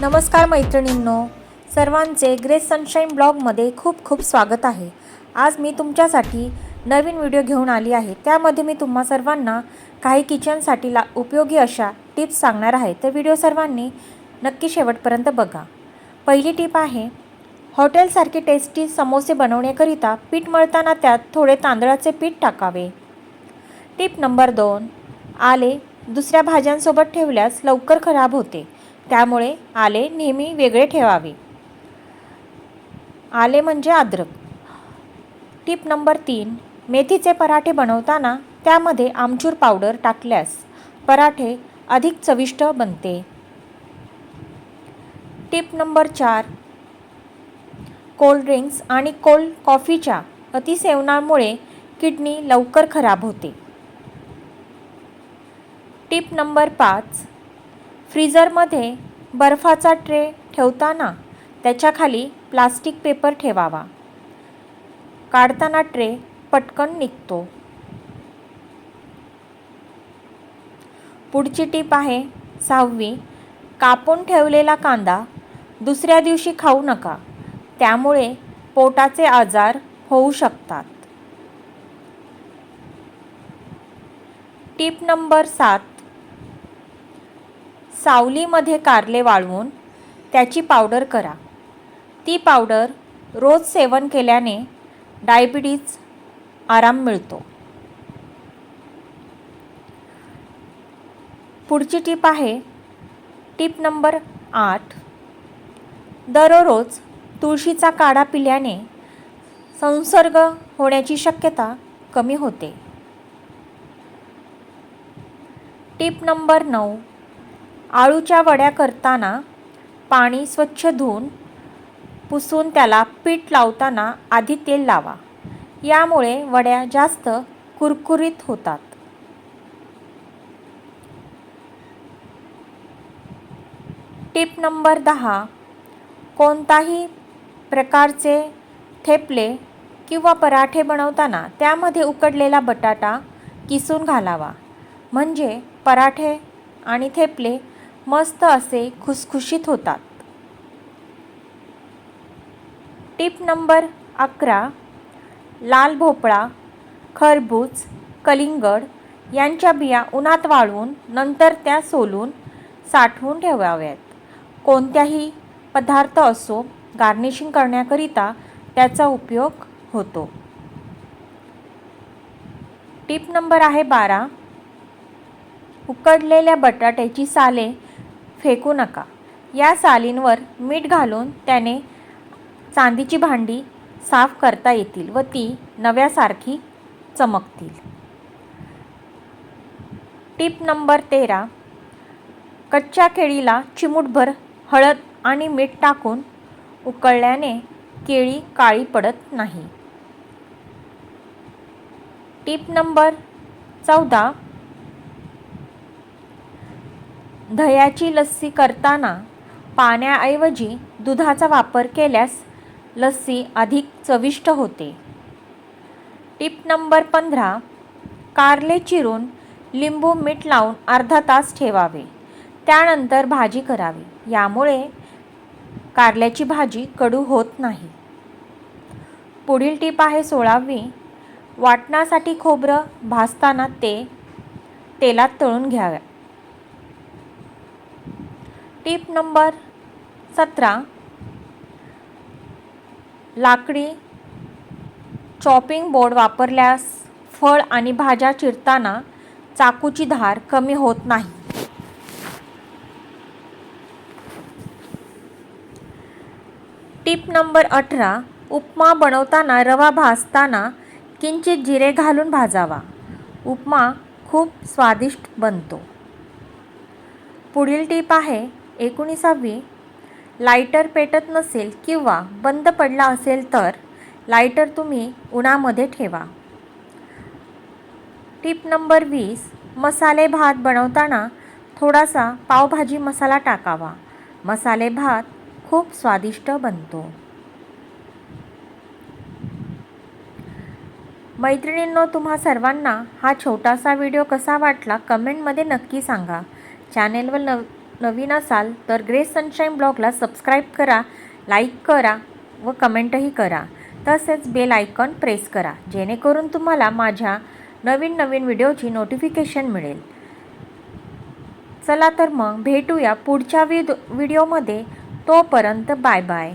नमस्कार मैत्रिणींनो सर्वांचे ग्रेस सनशाईन ब्लॉगमध्ये खूप खूप स्वागत आहे. आज मी तुमच्यासाठी नवीन व्हिडिओ घेऊन आली आहे. त्यामध्ये मी तुम्हा सर्वांना काही किचनसाठी ला उपयोगी अशा टिप्स सांगणार आहे. तर व्हिडिओ सर्वांनी नक्की शेवटपर्यंत बघा. पहिली टिप आहे हॉटेलसारखे टेस्टी समोसे बनवण्याकरिता पीठ मळताना त्यात थोडे तांदळाचे पीठ टाकावे. टिप नंबर दोन आले दुसऱ्या भाज्यांसोबत ठेवल्यास लवकर खराब होते. त्यामुळे आले नेहमी वेगळे ठेवावे. आले म्हणजे अद्रक. टिप नंबर तीन मेथीचे पराठे बनवताना त्यामध्ये आमचूर पावडर टाकल्यास पराठे अधिक चविष्ट बनते. टिप नंबर चार कोल्ड ड्रिंक्स आणि कोल्ड कॉफीच्या अतिसेवनामुळे किडनी लवकर खराब होते. टिप नंबर पाच फ्रीजरमध्ये बर्फाचा ट्रे ठेवताना त्याच्याखाली प्लास्टिक पेपर ठेवावा. काढताना ट्रे पटकन निघतो. पुढची टीप आहे सहावी कापून ठेवलेला कांदा दुसऱ्या दिवशी खाऊ नका. त्यामुळे पोटाचे आजार होऊ शकतात. टीप नंबर सात सावलीमध्ये कारले वाळवून त्याची पावडर करा. ती पावडर रोज सेवन केल्याने डायबिटीज आराम मिळतो. पुढची टीप आहे टीप नंबर आठ. दररोज तुळशीचा काढा पिल्याने संसर्ग होण्याची शक्यता कमी होते. टीप नंबर नऊ. आळूच्या वड्या करताना पाणी स्वच्छ धुवून पुसून त्याला पीठ लावताना आधी तेल लावा. यामुळे वड्या जास्त कुरकुरीत होतात. टिप नंबर दहा. कोणताही प्रकारचे थेपले किंवा पराठे बनवताना त्यामध्ये उकडलेला बटाटा किसून घालावा. म्हणजे पराठे आणि थेपले मस्त असे खुसखुशीत होतात. टिप नंबर अकरा लाल भोपळा खरबूज कलिंगड यांच्या बिया उन्हात वाळवून नंतर त्या सोलून साठवून ठेवाव्यात. कोणत्याही पदार्थ असो गार्निशिंग करण्याकरिता त्याचा उपयोग होतो. टिप नंबर आहे बारा उकडलेल्या बटाट्याची साले फेकू नका. या सालींवर मीठ घालून त्याने चांदीची भांडी साफ करता येतील व ती नव्यासारखी चमकतील. टिप नंबर तेरा. कच्च्या केळीला चिमूटभर हळद आणि मीठ टाकून उकळल्याने केळी काळी पडत नाही. टिप नंबर चौदा. दह्याची लस्सी करताना पाण्याऐवजी दुधाचा वापर केल्यास लस्सी अधिक चविष्ट होते. टिप नंबर पंधरा कारले चिरून लिंबू मीठ लावून अर्धा तास ठेवावे. त्यानंतर भाजी करावी. यामुळे कारल्याची भाजी कडू होत नाही. पुढील टीप आहे सोळावी वाटणासाठी खोबरं भाजताना ते तेलात तळून घ्याव्या. टीप नंबर सतरा. लाकडी चॉपिंग बोर्ड वापरल्यास फळ आणि भाज्या चिरताना चाकूची धार कमी होत नाही. टीप नंबर अठरा. उपमा बनवताना रवा भाजताना किंचित जिरे घालून भाजावा. उपमा खूप स्वादिष्ट बनतो. पुढील टीप आहे एकोणीसावी. लायटर पेटत नसेल किंवा बंद पडला असेल तर लायटर तुम्ही उन्हामध्ये ठेवा. टीप नंबर वीस. मसाले भात बनवताना थोडासा पावभाजी मसाला टाकावा. मसाले भात खूप स्वादिष्ट बनतो. मैत्रिणींनो तुम्हा सर्वांना हा छोटासा व्हिडिओ कसा वाटला कमेंटमध्ये नक्की सांगा. चॅनेलवर नव नवीन असाल तर ग्रेस सनशाईन ब्लॉगला सबस्क्राईब करा लाईक करा व कमेंटही करा. तसेच बेल आयकॉन प्रेस करा जेणेकरून तुम्हाला माझ्या नवीन नवीन व्हिडिओची नोटिफिकेशन मिळेल. चला तर मग भेटूया पुढच्या विद व्हिडिओमध्ये. तोपर्यंत बाय बाय.